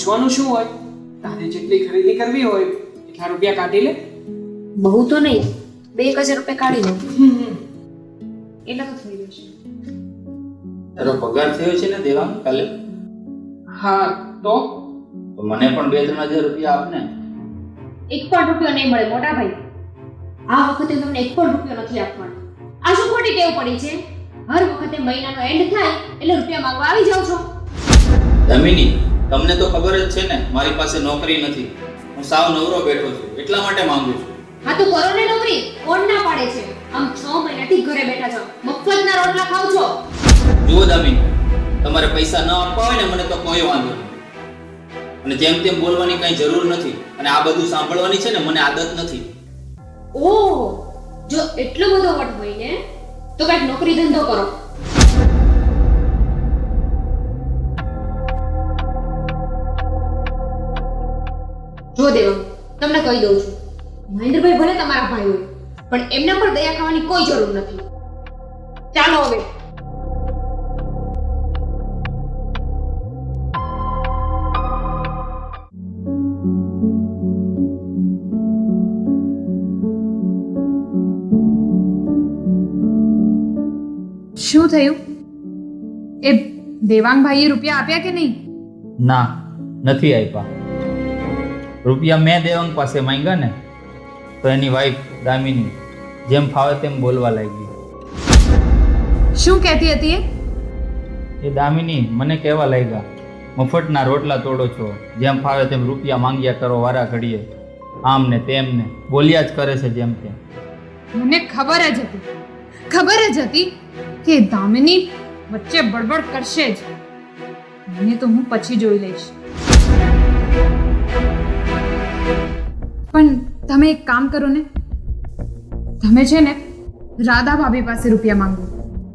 પૂછવાનું શું હોય? તારે જેટલી ખરીદી કરવી હોય એટલા રૂપિયા કાઢી લે. બહુ તો નહીં બે એક હજાર રૂપિયા કાઢી લે એટલે તો થઈ જશે. તારો પગાર થયો છે ને દેવાંગ કાલે? હા તો? તો મને પણ બે ત્રણ હજાર રૂપિયા આપને. એક પણ રૂપિયો નહીં મળે મોટા ભાઈ. આ વખતે તમને એક પણ રૂપિયો નથી આપવાનો. આ શું ખોટી ટેવ પડી છે? હર વખતે મહિનાનો એન્ડ થાય એટલે રૂપિયા માંગવા આવી જાવ છો. દામિની તમને તો ખબર જ છે ને મારી પાસે નોકરી નથી. હું સાવ નવરો બેઠો છું એટલા માટે માંગુ છું. હા તો કરો ને નોકરી કોણ ના પાડે છે? આમ છ મહિનાથી ઘરે બેઠા છો. મફતના રોટલા ખાવ છો? જુઓ દામિની તમારે પૈસા ન આપવા હોય ને મને તો કોઈ વાંધો નહીં. અને જેમ તેમ બોલવાની કઈ જરૂર નથી અને આ બધું સાંભળવાની છે ને મને આદત નથી. ઓહ જો એટલો બધો વટ હોય ને તો કંઈક નોકરી ધંધો કરો. જો દેવા તમને કહી દઉં છું મહેન્દ્રભાઈ ભલે તમારા ભાઈ હોય પણ એમના પર દયા ખાવાની કોઈ જરૂર નથી. ચાલો હવે. શું થયું? એ દેવાંગભાઈએ રૂપિયા આપ્યા કે નહીં? ના નથી આપ્યા. રૂપિયા મેં દેવાંગ પાસે માંગ્યા ને તો એની વાઈફ દામિની જેમ ફાવે તેમ બોલવા લાગી. શું કહેતી હતી એ? એ દામિની મને કહેવા લાગ્યા મફતના રોટલા તોડો છો જેમ ફાવે તેમ રૂપિયા માંગ્યા કરો વારા ઘડીએ. આમ ને તેમ ને બોલ્યા જ કરે છે જેમ તેમ. મને ખબર જ હતી ખબર જ હતી કે દામિની વચ્ચે બડબડ કરશે જ. મને તો હું પછી જોઈ લઈશ. પણ તમે એક કામ કરો ને. તમે છે ને રાધા ભાભી પાસે રૂપિયા માંગો.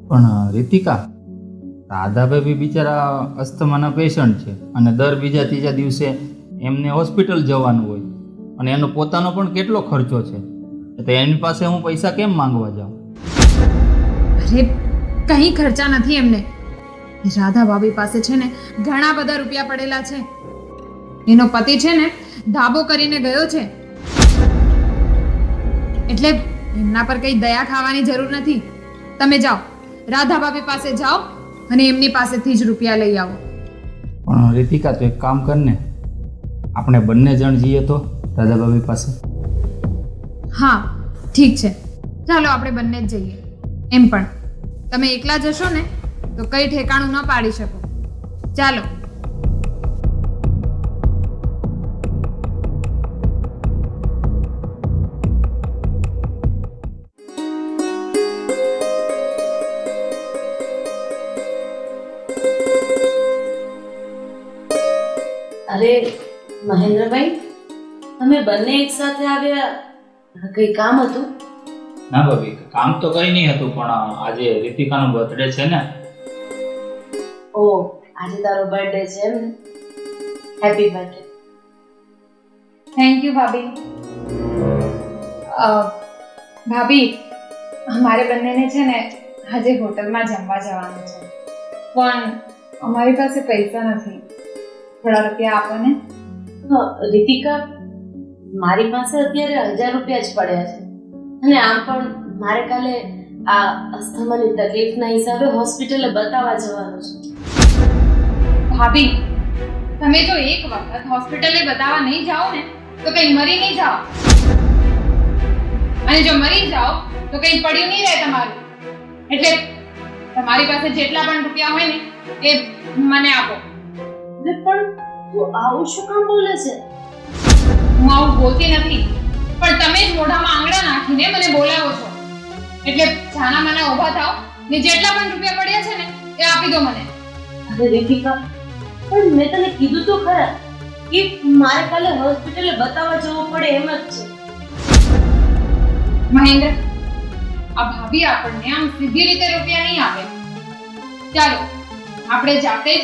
પણ રીતિકા રાધાભાઈ ભાભી બિચારા અસ્થમાના પેશન્ટ છે અને દર બીજા ત્રીજા દિવસે એમને હોસ્પિટલ જવાનું હોય. અને એનો પોતાનો પણ કેટલો ખર્ચો છે? તો એની પાસે હું પૈસા કેમ માંગવા જાઉં? અરે કંઈ ખર્ચા નથી એમને. રાધા ભાભી પાસે છે ને ઘણા બધા રૂપિયા પડેલા છે. એનો પતિ છે ને ધાબો કરીને ગયો છે. એટલે એમના પર કઈ દયા ખાવાની જરૂર નથી. તમે જાઓ. રાધા ભાભી પાસે જાઓ અને એમની પાસેથી જ રૂપિયા લઈ આવો. પણ રીતિકા તો એક કામ કર ને આપણે બંને જણ જઈએ તો રાધા ભાભી પાસે. હા ઠીક છે. ચાલો આપણે બંને જ જઈએ. એમ પણ. તમે એકલા જશો ને તો કઈ ઠેકાણું ન પાડી શકો. ચાલો. અરે મહેન્દ્રભાઈ તમે બંને એક સાથે આવ્યા કઈ કામ હતું? ના ભાભી કામ તો કઈ નહીં હતું પણ આજે રીતિકાનો બર્થડે છે ને. ઓ આજે તારો બર્થડે છે એમ. હેપી બર્થડે થેન્ક યુ ભાભી. ભાભી અમારે બંનેને છે ને આજે હોટલમાં જમવા જવાનું છે. પણ અમારી પાસે પૈસા નથી. થોડા રૂપિયા આપો ને. રીતિકા મારી પાસે અત્યારે હજાર રૂપિયા જ પડ્યા છે. અને આમ પણ મારે કાલે આ અસ્થમાની તકલીફના હિસાબે હોસ્પિટલે બતાવવા જવાનું છે. ભાભી તમે જો એક વખત હોસ્પિટલે બતાવવા નહીં જાઓ ને તો કઈ મરી નહીં જાઓ. અને જો મરી જાઓ તો કઈ પડ્યું નહીં રહે તમારું. એટલે તમારી પાસે જેટલા પણ રૂપિયા હોય ને એ મને આપો. અરે પણ તું આવું શું કામ બોલે છે? હું આવું બોલતી નથી પણ તમે જ મોઢામાં આંગળા નાખીને મને બોલાવો છો. એટલે જાના માના ઊભા થાઓ ને જેટલા પણ રૂપિયા પડ્યા છે ને એ આપી દો મને. અરે રેખિકા પણ મેં તને કીધું તો ખરા કે મારે કાલે હોસ્પિટલે બતાવવા જવું પડે એમ જ છે. મહેન્દ્ર આ ભાભી આપણને આમ સીધી રીતે રૂપિયા નહીં આપે. ચાલો આપણે જાતે જ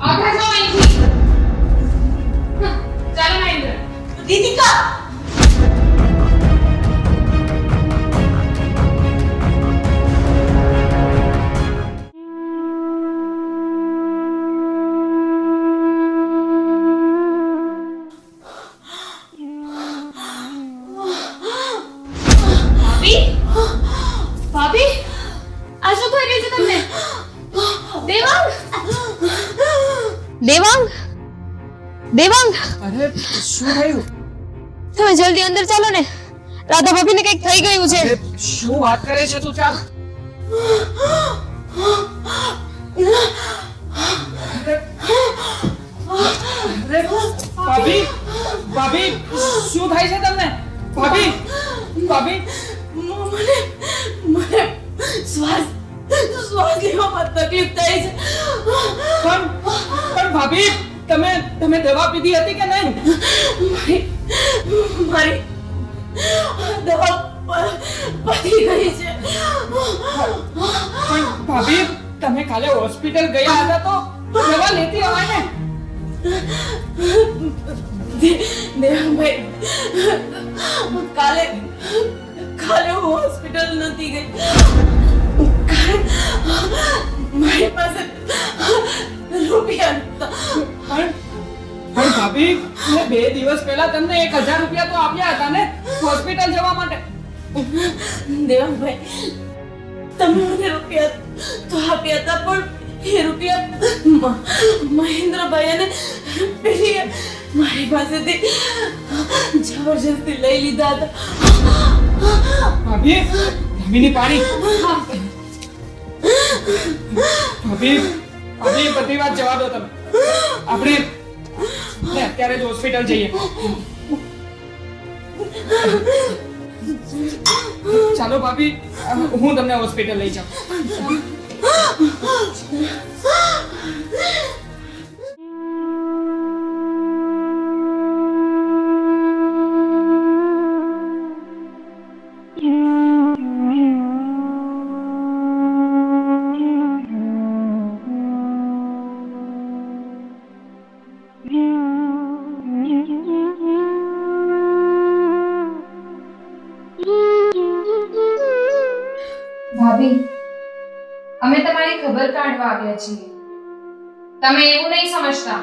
આગળ જાઓ અહીંથી ચાલો મહેન્દ્ર દીપિકા દેવાંગ દેવાંગ અરે શું થયું? તમે જલ્દી અંદર ચાલો ને. રાધા ભાભીને કંઈક થઈ ગયું છે. શું વાત કરે છે તું ચાલ. ભાભી ભાભી શું થાય છે તમને? ભાભી ભાભી. મને મને શ્વાસ શ્વાસ લેવામાં તકલીફ થાય છે પણ પણ ભાભી તમે તમે દવા પીધી હતી કે નહીં? મારી મારી દવા પતી ગઈ છે. પણ ભાભી તમે કાલે હોસ્પિટલ ગયા હતા તો તો દવા લેતી હોય ને? દેવાભાઈ કાલે કાલે હું હોસ્પિટલ નથી ગઈ. મારી પાસે રૂપિયા પણ પણ ભાભી મેં બે દિવસ પહેલા તમને એક હજાર રૂપિયા તો આપ્યા હતા ને હોસ્પિટલ જવા માટે. દેવાભાઈ તમે મને રૂપિયા તો આપ્યા હતા પણ એ રૂપિયા મહેન્દ્રભાઈ અને મારી પાસેથી જબરજસ્તી લઈ લીધા હતા. ભાભી ભાભીની પાણી. ભાભી ભાભી બધી વાત જવા દો તમે. આપણે ને અત્યારે જ હોસ્પિટલ જઈએ. ચાલો ભાભી હું તમને હોસ્પિટલ લઈ જાઉં. ભાભી અમે તમારી ખબર કાઢવા આવ્યા છીએ. તમે એવું નહીં સમજતા.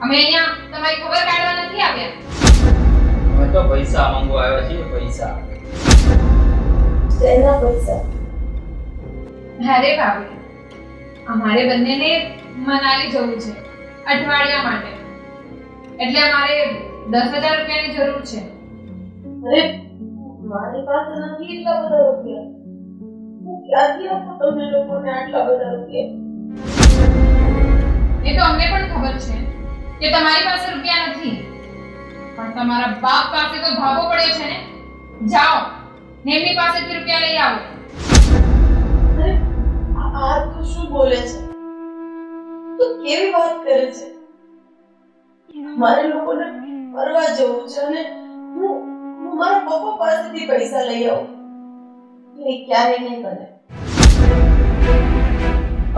અમે અહીંયા તમારી ખબર કાઢવા નથી આવ્યા. અમે તો પૈસા માંગવા આવ્યા છીએ પૈસા. તેના પૈસા? અરે ભાભી અમારે બંનેને મનાલી જવું છે અઠવાડિયા માટે. એટલે અમારે દસ હજાર રૂપિયાની જરૂર છે. અરે મારી પાસે નથી એટલા બધા રૂપિયા. ક્યાંથી આપું તમને લોકોને આટલા બધા રૂપિયા એ તો અમને પણ ખબર છે કે તમારી પાસે રૂપિયા નથી. પણ તમારા બાપ પાસે તો ભાગો પડ્યો છે ને? જાઓ એમની પાસેથી રૂપિયા લઈ આવો. અરે આ તો શું બોલે છે? તું કેવી વાત કરે છે? મારે લોકોને ફરવા જવું છે અને હું હું મારા પપ્પા પાસેથી પૈસા લઈ આવું. એ ક્યારેય નહીં બને.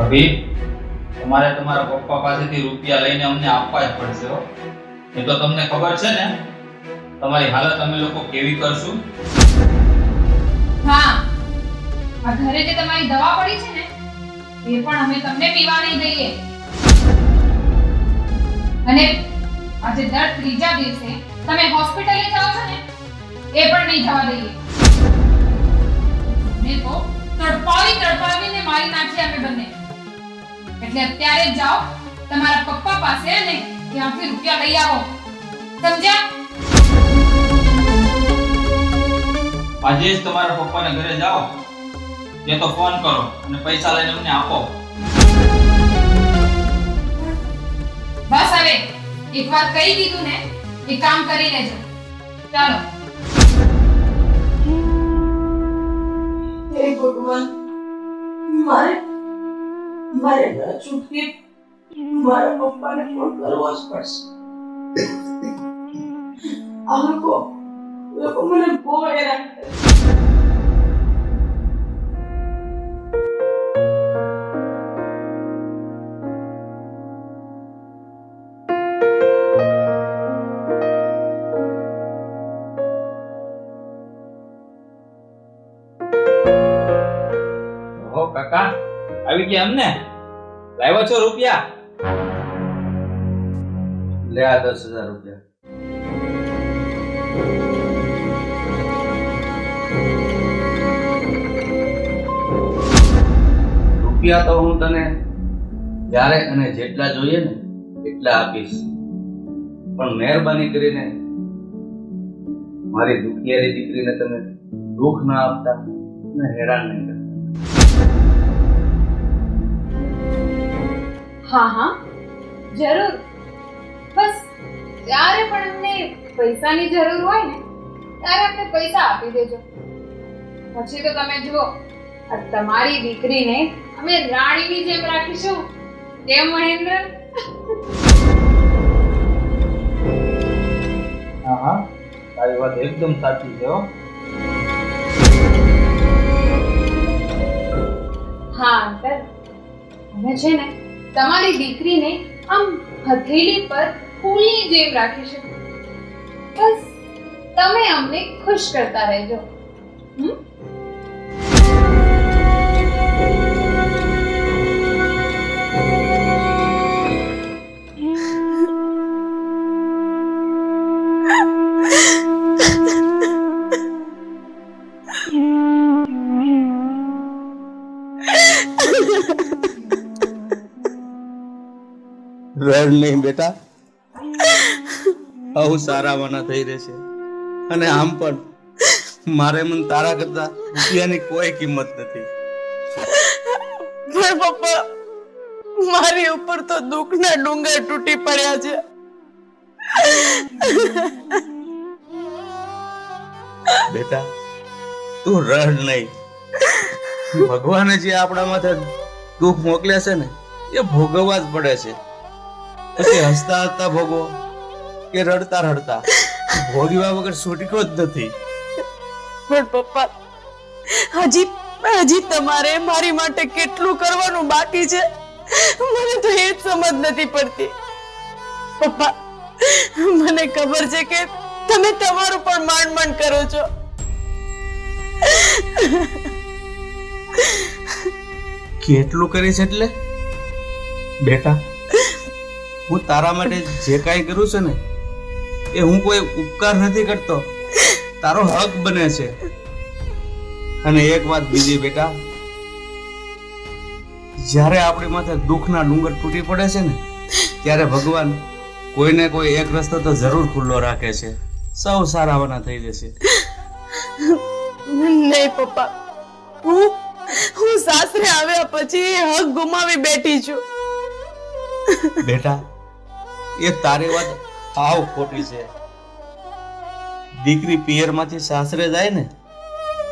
અભી તમારે તમારા પપ્પા પાસેથી રૂપિયા લઈને અમને આપવા જ પડશે હો. એ તો તમને ખબર છે ને, તમારી હાલત અમે લોકો કેવી કરશું? હા, આ ઘરે જે તમારી દવા પડી છે ને, એ પણ અમે તમને પીવા દઈએ. અને આજે દર ત્રીજા દિવસે તમે હોસ્પિટલે જાઓ છો ને, એ પણ નહીં જવા દઈએ. મેં તો તડપાવી તડપાવીને મારી નાખી અમે એટલે અત્યારે જ જાઓ. તમારા પપ્પા પાસે અને ત્યાંથી રૂપિયા લઈ આવો. સમજ્યા? આજે જ તમારા પપ્પાના ઘરે જાઓ. તે તો ફોન કરો અને પૈસા લઈને મને આપો. બસ હવે એકવાર કહી દીધું ને એ કામ કરી લેજો. ચાલો. હે ભગવાન મારે મારે ન છૂટકે મારા પપ્પાને ફોન કરવો જ પડશે. આ લોકો લોકો મને બહુ હેરાન કરે આવી ગયા એમને? લાવ્યો છો રૂપિયા? લે આ દસ હજાર રૂપિયા. રૂપિયા તો હું તને જ્યારે અને જેટલા જોઈએ ને એટલા આપીશ. પણ મહેરબાની કરીને મારી દુખિયારી દીકરીને તમે દુઃખ ના આપતા. ને હેરાન નહીં હા હા. જરૂર. બસ જ્યારે પણ અમને પૈસાની જરૂર હોય ને ત્યારે અમને પૈસા આપી દેજો. પછી તો તમે જુઓ આ તમારી દીકરીને અમે રાણીની જેમ રાખીશું. કેમ મહેન્દ્ર? હા હા. તારી વાત એકદમ સાચી છે હો. હા અંકલ. અમે છે ને તમારી દીકરીને આમ હથેલી પર ફૂલની જેમ શકો બસ, તમે અમને ખુશ કરતા રહેજો હમ? રડ નહીં બેટા. આવું સારાવાના થઈ રહેશે અને આમ પણ મારે મન તારા કરતા રૂપિયાની કોઈ કિંમત નથી. પણ પપ્પા મારી ઉપર તો દુઃખના ડુંગર તૂટી પડ્યા છે. બેટા તું રડ નહીં. ભગવાને જે આપણા માથે દુઃખ મોકલ્યા છે ને એ ભોગવવા જ પડે છે. પછી હસતા હસતા ભોગવો કે રડતા રડતા. ભોગવ્યા વગર છૂટકો જ નથી. પણ પપ્પા હજી હજી તમારે મારી માટે કેટલું કરવાનું બાકી છે? મને તો એ જ સમજ નથી પડતી. પપ્પા મને ખબર છે કે તમે તમારું પણ માંડ માંડ કરો છો. કેટલું કરીશ એટલે? બેટા હું તારા માટે જે કાંઈ કરું છું ને એ હું કોઈ ઉપકાર નથી કરતો. તારો હક બને છે. અને એક વાત બીજી બેટા જ્યારે આપણી માથે દુઃખના ડુંગર તૂટી પડે છે ને ત્યારે ભગવાન કોઈને કોઈ એક રસ્તો તો જરૂર ખુલ્લો રાખે છે. સૌ સારાવાના થઈ જશે. નહીં પપ્પા હું હું સાસરે આવ્યા પછી હક ગુમાવી બેઠી છું. બેટા એ તારી વાત આવ ખોટી છે. દીકરી પિયરમાંથી સાસરે જાય ને,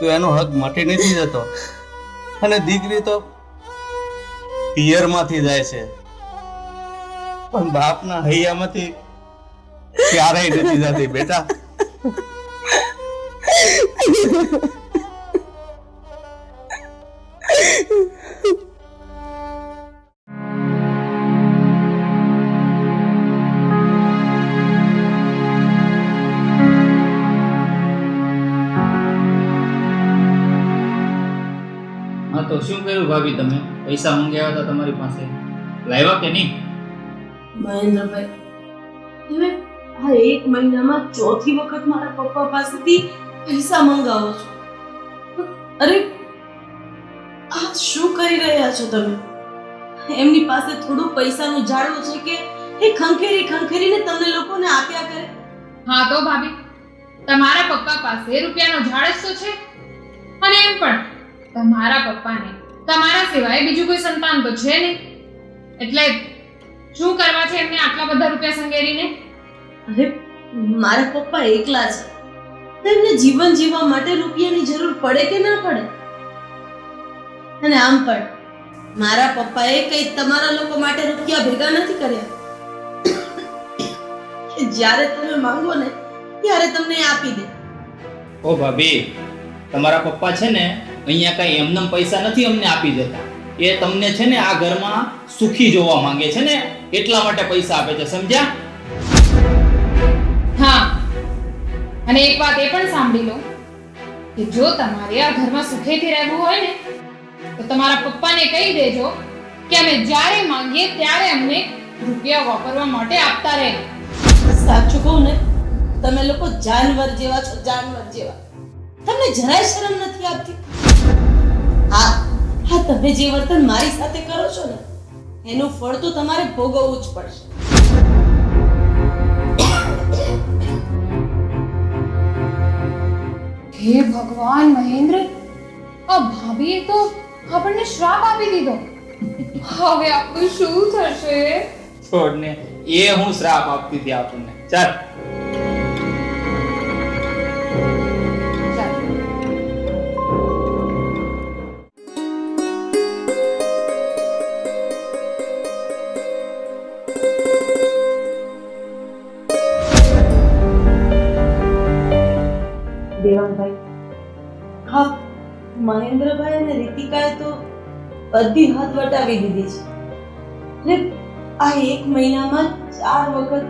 તો એનો હક મટી નથી જતો. અને દીકરી તો પિયરમાંથી જાય છે. પણ બાપના હૈયામાંથી ક્યારેય નથી જતી બેટા. તો શું કર્યું ભાભી તમે? પૈસા મંગાવ્યા હતા તમારી પાસે? લાવ્યા કે નહીં? મહેન્દ્રભાઈ તમે આ એક મહિનામાં ચોથી વખત મારા પપ્પા પાસેથી પૈસા મંગાવો છો. અરે આ શું કરી રહ્યા છો તમે? એમની પાસે થોડું પૈસાનું જાળવું છે કે એ ખંખેરી ખંખેરીને તમને લોકોને આપ્યા કરે? હા તો ભાભી તમારા પપ્પા પાસે રૂપિયાનો ઝાડ તો છે. અને એમ પણ તમારા પપ્પાને. તમારા સિવાય બીજું કોઈ સંતાન તો છે નહીં. એટલે શું કરવા છે એમને આટલા બધા રૂપિયા સંગેરીને? અરે મારા પપ્પા એકલા છે. તો એમને જીવન જીવવા માટે રૂપિયાની જરૂર પડે કે ના પડે? અને આમ પણ મારા પપ્પાએ કઈ તમારા લોકો માટે રૂપિયા ભેગા નથી કર્યા? કે જ્યારે તમે માંગો ને ત્યારે તમને આપી દે. ઓ ભાભી તમારા પપ્પા છે ને અહીંયા કઈ એમનેમ પૈસા નથી અમને આપી દેતા. એ તમને છે ને આ ઘરમાં સુખી જોવા માંગે છે ને એટલા માટે પૈસા આપે છે સમજ્યા? હા. અને એક વાત એ પણ સાંભળી લો કે જો તમારે આ ઘરમાં સુખેથી રહેવું હોય ને તો તમારા પપ્પાને કહી દેજો કે અમે જ્યારે માંગીએ ત્યારે અમને રૂપિયા વાપરવા માટે આપતા રહે. સાચું કહું ને તમે લોકો જાનવર જેવા છો જાનવર જેવા. તમને જરાય શરમ નથી આવતી? હા હા તમે જે વર્તન મારી સાથે કરો છો ને એનું ફળ તો તમારે ભોગવવું જ પડશે. હે ભગવાન મહેન્દ્ર આ ભાભીએ તો આપણને શ્રાપ આપી દીધો. હવે આપણું શું થશે? છોડને એ હું શ્રાપ આપતી હતી આપણને. ચાલ. મહેન્દ્રભાઈ અને રીતિકાએ તો બધી હદ વટાવી દીધી છે. એટલે આ એક મહિનામાં ચાર વખત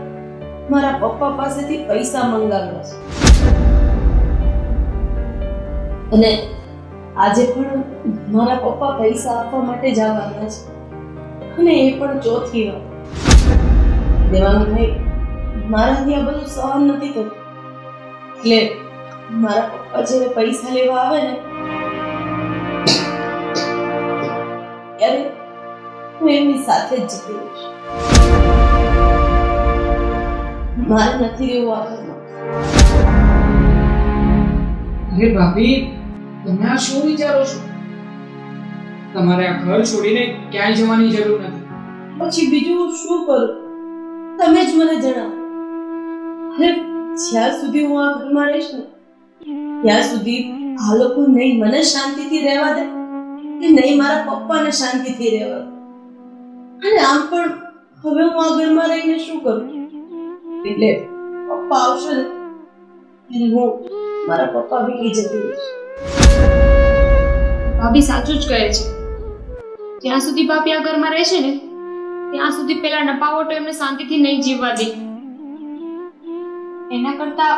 મારા પપ્પા પાસેથી પૈસા મંગાવ્યા છે. અને આજે પણ મારા પપ્પા પૈસા આપવા માટે જવાના છે. અને એ પણ ચોથી વાર. દેવાંગભાઈ મારાથી આ બધું સહન નથી થતું. એટલે મારા પપ્પા જ્યારે પૈસા લેવા આવે ને ત્યારે હું એમની સાથે જ જતી રહીશ. મારે નથી રહેવું આગળ અરે ભાભી તમે આ શું વિચારો છો? તમારે આ ઘર છોડીને ક્યાંય જવાની જરૂર નથી. પછી બીજું શું કરું? તમે જ મને જણાવો. અરે જ્યાં સુધી હું આ ઘરમાં રહીશ ને ત્યાં સુધી આ લોકો નહીં મને શાંતિથી રહેવા દે. કે નહીં, મારા પપ્પાને શાંતિથી રહેવા અને આમ પણ હવે હું આ ઘરમાં રહીને શું કરું? એટલે પપ્પા આવશે ને, એટલે હું મારા પપ્પા ભેગી જતી રહીશ. ભાભી સાચું જ કહે છે. જ્યાં સુધી ભાભી આ ઘરમાં રહેશે ને, ત્યાં સુધી પેલા નપાવટો એમને શાંતિથી નહીં જીવવા દે. એના કરતા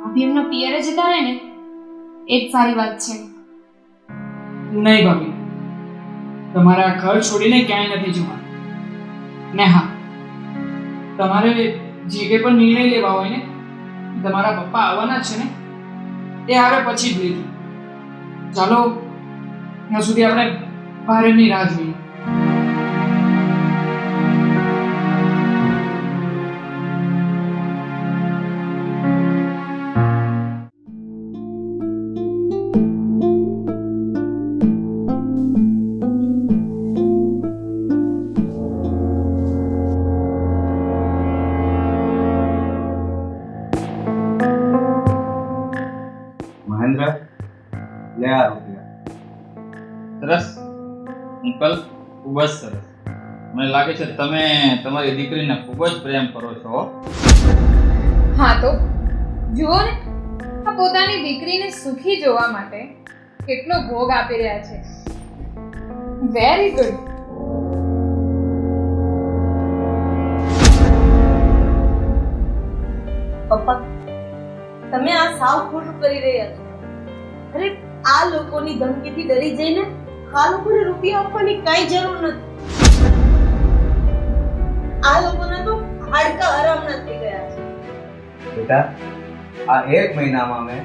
ભાભી એમના પિયરે જતા રહે ને, એ જ સારી વાત છે. નહીં ભાભી તમારા ઘર છોડીને ક્યાંય નથી જવાનું. ને હા, તમારે જે કંઈ પણ નિર્ણય લેવા હોય ને, તમારા પપ્પા આવવાના છે ને, એ આવે પછી જ લેજો ચાલો, ત્યાં સુધી આપણે બહારની રાહ જોઈએ. જ સરસ. મને લાગે છે તમે તમારી દીકરીને ખૂબ જ પ્રેમ કરો છો. હા તો જુઓ ને આ પોતાની દીકરીને સુખી જોવા માટે કેટલો ભોગ આપી રહ્યા છે. વેરી ગુડ પપ્પા તમે આ સાવ ખોટું કરી રહ્યા છો. અરે આ લોકોની ધમકીથી ડરી જઈને આ લોકોને રૂપિયા આપવાની કાંઈ જરૂર નથી. આ લોકોને તો હાડકા આરામ નથી ગયા બેટા, આ એક મહિનામાં મેં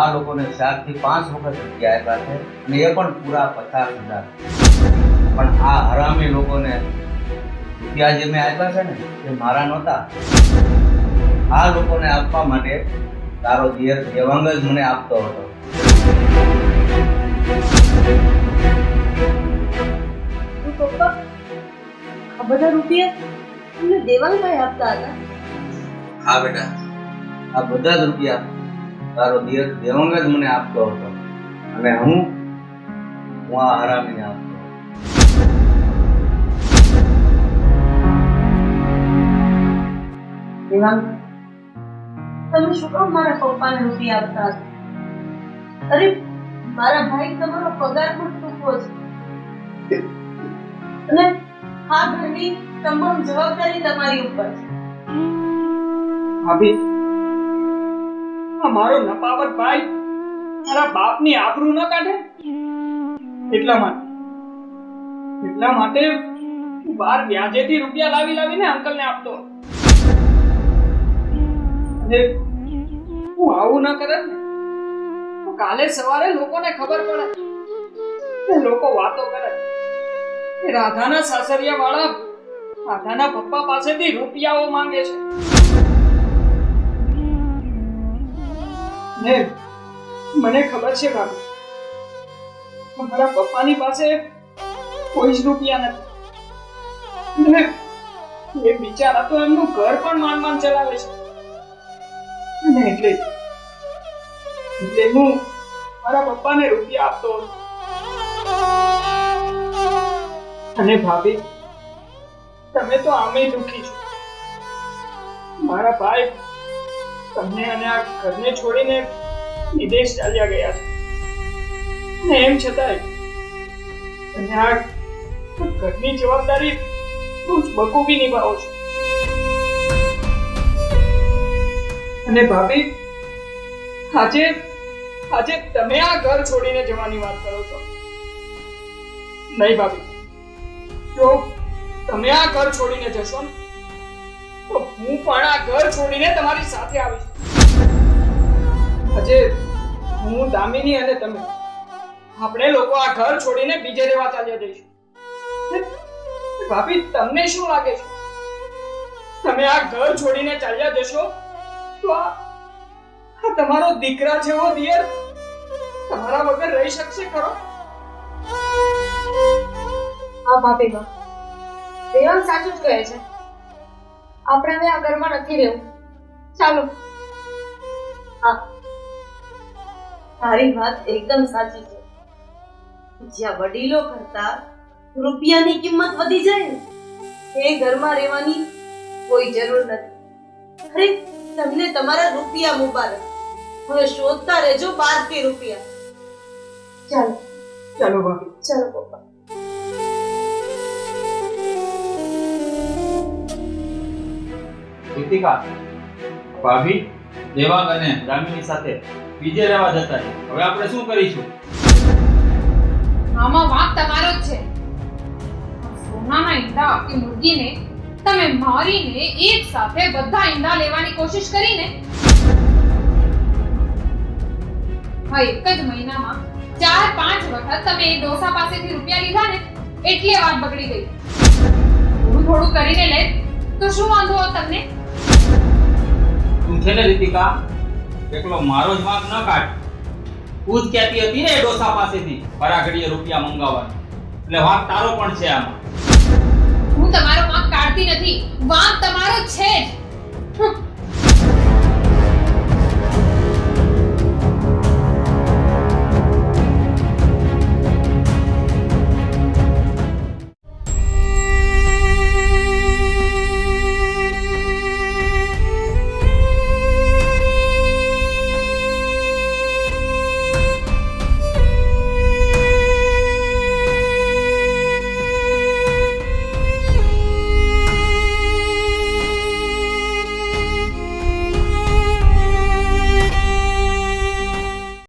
આ લોકોને ચારથી પાંચ વખત રૂપિયા આપ્યા છે અને એ પણ પૂરા પચાસ હજાર. પણ આ હરામી લોકોને રૂપિયા જે મેં આપ્યા છે ને, એ મારા નહોતા. આ લોકોને આપવા માટે તારો દિયર દેવાંગ જ મને આપતો હતો. પપ્પા આ બધા રૂપિયા તમને દેવાંગભાઈ આપતા હતા? હા બેટા આ બધા જ રૂપિયા તારો દિયર દેવાંગ જ મને આપતો હતો. અને હું હું આ હરામીને આપતો દેવાંગ તમે શું કામ મારા પપ્પાને રૂપિયા આપતા હતા? અરે મારા ભાઈ તમારો પગાર પણ ચૂકવો છે અને આ ઘરની તમામ જવાબદારી તમારી ઉપર છે. ભાભી મારો નપાવત ભાઈ મારા બાપની આબરૂ ન કાઢે? એટલા માટે એટલા માટે બાર વ્યાજેથી રૂપિયા લાવી લાવીને અંકલને આપતો અને હું આવું ન કરે કાલે સવારે લોકોને ખબર પડે. લોકો વાતો કરે. રાધાના સાસરિયા વાળા રાધાના પપ્પા પાસેથી રૂપિયાઓ માંગે છે. ને મને ખબર છે બાબુ તમારા પપ્પાની પાસે કોઈ જ રૂપિયા નથી. ને એ બિચારા તો એમનું ઘર પણ માન માંડ ચલાવે છે. અને એટલે એટલે હું મારા પપ્પાને રૂપિયા આપતો હતો. અને ભાભી, તમે તો આમે દુખી છો. મારા ભાઈ તમને અને આ ઘરને છોડીને વિદેશ ચાલ્યા ગયા છે. અને એમ છતાંય તમે આ ઘરની જવાબદારી જ બખૂબી નિભાવો છો. અને ભાભી, આજે આજે તમે આ ઘર છોડીને જવાની વાત કરો છો. નહીં ભાભી. જો તમે આ ઘર છોડીને જશો ને, તો હું પણ આ ઘર છોડીને તમારી સાથે આવીશ. આજે હું, દામિની અને તમે આપણે લોકો આ ઘર છોડીને બીજે રહેવા ચાલ્યા જઈશું ભાભી, તમને શું લાગે છે? તમે આ ઘર છોડીને ચાલ્યા જશો, તો આ તમારો દીકરા જેવો દિયર તમારા વગર રહી શકશે ખરો? હા ભાભીમાં દેવાંગ સાચું જ કહે છે. આપણે હવે આ ઘરમાં નથી રહેવું. ચાલો. તારી વાત એકદમ સાચી છે. જ્યાં વડીલો કરતા રૂપિયાની કિંમત વધી જાય ને એ ઘરમાં રહેવાની કોઈ જરૂર નથી. અરે તમને તમારા રૂપિયા મુબારક. હવે શોધતા રહેજો બાર રૂપિયા. ચાલો. ચાલો બાપી ચાલો પપ્પા. રીતિકા ભાભી, દેવાંગ અને દામિની સાથે બીજે રહેવા જતા છે. હવે આપણે શું કરીશું? આમાં વાંક તમારો જ છે. સોનાના ઈંડા આપતી મુર્ગીને તમે મારીને એક સાથે બધા ઈંડા લેવાની કોશિશ કરીને હા એક જ મહિનામાં ચાર પાંચ વખત તમે એ ડોસા પાસેથી રૂપિયા લીધા ને, એટલે વાત બગડી ગઈ. થોડું થોડું કરીને લે, તો શું વાંધો તમને? છે ને રીતિકા એકલો મારો જ વાંક ન કાઢ. તું જ કહેતી હતી ને ડોસા પાસેથી ફરાઘડીએ રૂપિયા મંગાવવા એટલે વાંક તારો પણ છે આમાં. હું તમારો વાંક કાઢતી નથી. વાંક તમારો છે જ.